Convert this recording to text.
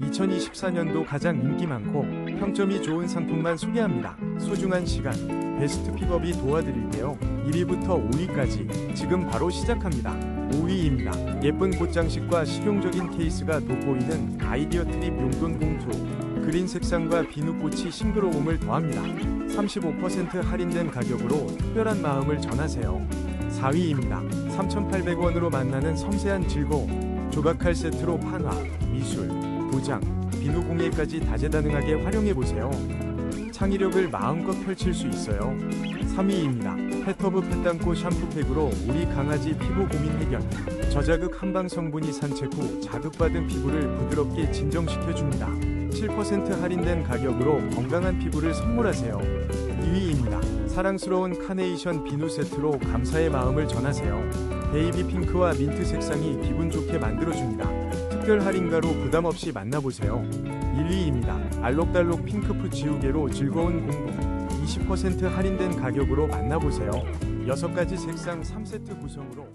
2024년도 가장 인기 많고 평점이 좋은 상품만 소개합니다. 소중한 시간, 베스트 픽업이 도와드릴게요. 1위부터 5위까지 지금 바로 시작합니다. 5위입니다. 예쁜 꽃장식과 실용적인 케이스가 돋보이는 아이디어 트립 용돈 봉투. 그린 색상과 비누꽃이 싱그러움을 더합니다. 35% 할인된 가격으로 특별한 마음을 전하세요. 4위입니다. 3,800원으로 만나는 섬세한 즐거움. 조각칼 세트로 판화, 미술, 도장, 비누 공예까지 다재다능하게 활용해보세요. 창의력을 마음껏 펼칠 수 있어요. 3위입니다. 페터브 펫땅코 샴푸팩으로 우리 강아지 피부 고민 해결. 저자극 한방 성분이 산책 후 자극받은 피부를 부드럽게 진정시켜줍니다. 7% 할인된 가격으로 건강한 피부를 선물하세요. 2위입니다. 사랑스러운 카네이션 비누 세트로 감사의 마음을 전하세요. 베이비 핑크와 민트 색상이 기분 좋게 만들어줍니다. 특별 할인가로 부담 없이 만나보세요. 1위입니다. 알록달록 핑크푸 지우개로 즐거운 공부. 20% 할인된 가격으로 만나보세요. 6가지 색상 3세트 구성으로